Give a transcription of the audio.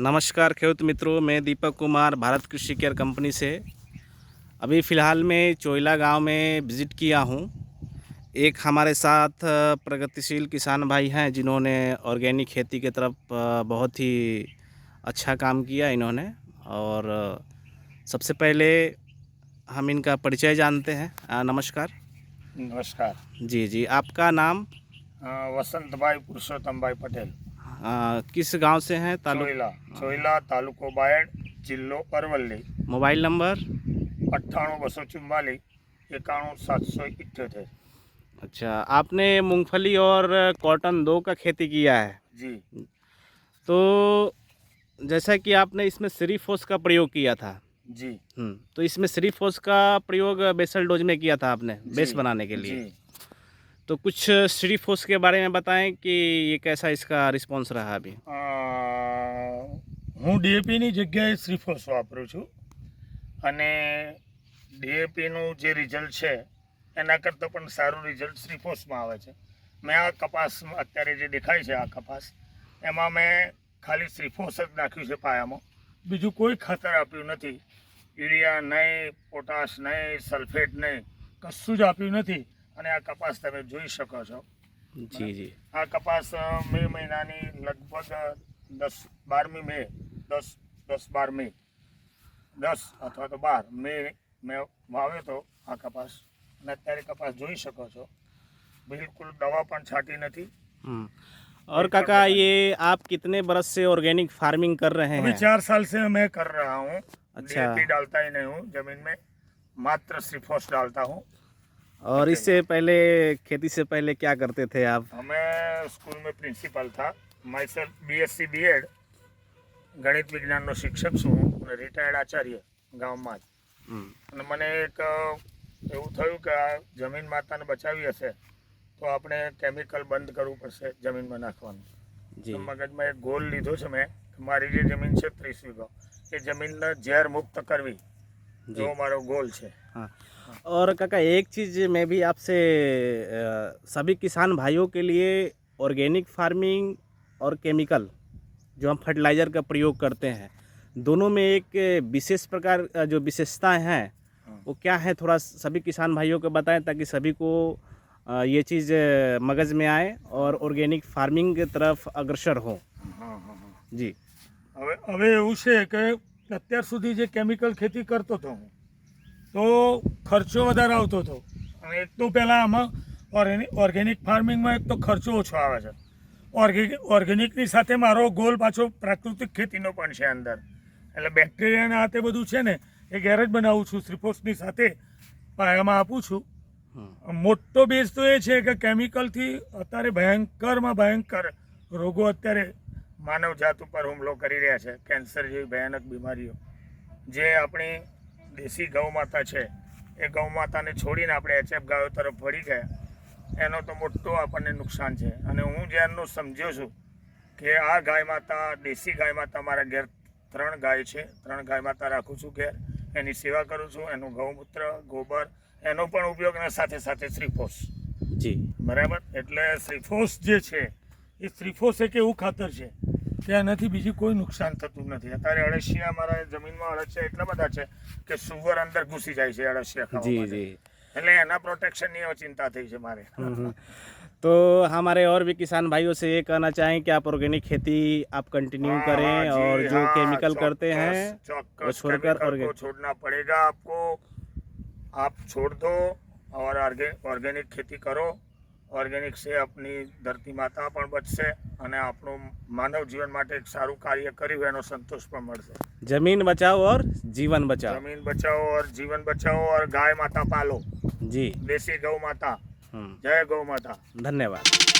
नमस्कार खेत मित्रों मैं दीपक कुमार भारत कृषि केयर कंपनी से अभी फ़िलहाल मैं चोइला गांव में विज़िट किया हूं एक हमारे साथ प्रगतिशील किसान भाई हैं जिन्होंने ऑर्गेनिक खेती की तरफ बहुत ही अच्छा काम किया इन्होंने और सबसे पहले हम इनका परिचय जानते हैं नमस्कार नमस्कार जी जी आपका नाम वसंत भाई पुरुषोत्तम भाई पटेल आ, किस गांव से हैं तालुक सोहिला तालुको बायड जिलो અરવલ્લી मोबाइल नंबर अट्ठानवे बसो चुम्बाली इक्यावन सात सौ इकहत्तर अच्छा आपने मूंगफली और कॉटन दो का खेती किया है जी तो जैसा कि आपने इसमें सीरीफोस का प्रयोग किया था जी हम्म, तो इसमें सीरीफोस का प्रयोग बेसल डोज में किया था आपने बेस बनाने के लिए तो कुछ श्री फोर्स के बारे में बताएं कि ये कैसा इसका रिस्पॉन्स रहा अभी હું ડીએપીની જગ્યાએ શ્રીફોસ વાપરું છું અને ડીએપીનું જે રિઝલ્ટ છે એના કરતાં પણ સારું રિઝલ્ટ શ્રીફોસમાં આવે છે મેં આ કપાસ અત્યારે જે દેખાય છે આ કપાસ એમાં મેં ખાલી શ્રીફોસ જ નાખ્યું છે પાયામાં બીજું કોઈ ખાતર આપ્યું નથી યુરિયા નહીં પોટાશ નહીં સલ્ફેટ નહીં કશું જ આપ્યું નથી અને આ કપાસ તમે જોઈ શકો છો જી જી આ કપાસ મે મહિનાની લગભગ 10 12 મે 10 10 12 મે 10 અથવા તો 12 મે મે વાવે તો આ કપાસ અને અત્યારે કપાસ જોઈ શકો છો બિલકુલ નવો પણ છાટી નથી હર કાકા યે આપ કેટને વર્ષ સે ઓર્ગેનિક ફાર્મિંગ કર રહે હે મે 4 સાલ સે મે કર રહા હું એટલે કી ડાલતા હી નહીં હું જમીન મે માત્ર શ્રી ફોસ ડાલતા હું और इससे पहले खेती से पहले क्या करते थे आप हमें स्कूल में પ્રિન્સિપાલ થા માય સેલ્ફ બીએસસી બીએડ ગણિત વિજ્ઞાનનો શિક્ષક છું અને રિટાયર્ડ આચાર્ય ગામમાં જ અને મને એક એવું થયું કે આ જમીન માતાને બચાવી હશે તો આપણે કેમિકલ બંધ કરવું પડશે જમીનમાં નાખવાનું તો મગજમાં એક ગોલ લીધો છે મેં મારી જે જમીન છે ત્રીસ વીઘો એ જમીનને ઝેર મુક્ત કરવી એવો મારો ગોલ છે हाँ और काका एक चीज़ मैं भी आपसे सभी किसान भाइयों के लिए ऑर्गेनिक फार्मिंग और केमिकल जो हम फर्टिलाइज़र का प्रयोग करते हैं दोनों में एक विशेष प्रकार जो विशेषताएं हैं हाँ। वो क्या है थोड़ा सभी किसान भाइयों को बताएं ताकि सभी को ये चीज़ मगज़ में आए और ऑर्गेनिक फार्मिंग की तरफ अग्रसर हो हाँ, हाँ, जी હવે उसे એવું जो केमिकल खेती સુધી જે કેમિકલ તો ખર્ચો વધારે આવતો હતો અને એક તો પહેલાં આમાં ઓર્ગેનિક ફાર્મિંગમાં એક તો ખર્ચો ઓછો આવે છે ઓર્ગેનિક ઓર્ગેનિકની સાથે મારો ગોલ પાછો પ્રાકૃતિક ખેતીનો પણ છે અંદર એટલે બેક્ટેરિયાના આ તે બધું છે ને એ ઘેર જ બનાવું છું શ્રીફોસની સાથે પાયામાં આપું છું મોટો બેઝ તો એ છે કે કેમિકલથી અત્યારે ભયંકરમાં ભયંકર રોગો અત્યારે માનવજાત ઉપર હુમલો કરી રહ્યા છે કેન્સર જેવી ભયાનક બીમારીઓ જે આપણી દેશી ગૌ માતા છે એ ગૌ માતાને છોડીને આપણે એચએફ ગાયો તરફ વળી ગયા એનો તો મોટો આપણને નુકસાન છે અને હું જ્યારનો સમજ્યો છું કે આ ગાય માતા દેશી ગાય માતા મારા ઘેર ત્રણ ગાય છે ત્રણ ગાય માતા રાખું છું ઘેર એની સેવા કરું છું એનું ગૌમૂત્ર ગોબર એનો પણ ઉપયોગ એના સાથે સાથે શ્રીફોસ જી બરાબર એટલે શ્રીફોસ જે છે એ શ્રીફોસ એક એવું ખાતર છે કોઈ નુકસાન થતું નથી અત્યારે અળસિયા જમીનમાં અળસિયા એટલા બધા છે કે સુવર અંદર ઘૂસી જાય છે અળસિયા જી એટલે એના ચિંતા થઈ છે મારે तो हमारे और भी किसान भाइयों से ये कहना चाहें कि आप ऑर्गेनिक खेती आप कंटिन्यू करें और जो केमिकल करते हैं वो छोड़कर छोड़ना पड़ेगा आपको आप छोड़ दो और ऑर्गेनिक खेती करो ऑर्गेनिक से अपनी धरती माता पर बच से અને આપણું માનવ જીવન માટે એક સારું કાર્ય કર્યું એનો સંતોષ પણ મળશે જમીન બચાવો ઓર જીવન બચાવો જમીન બચાવો ઓર જીવન બચાવો ઓર ગાય માતા પાલો જી દેશી ગૌ માતા જય ગૌ માતા ધન્યવાદ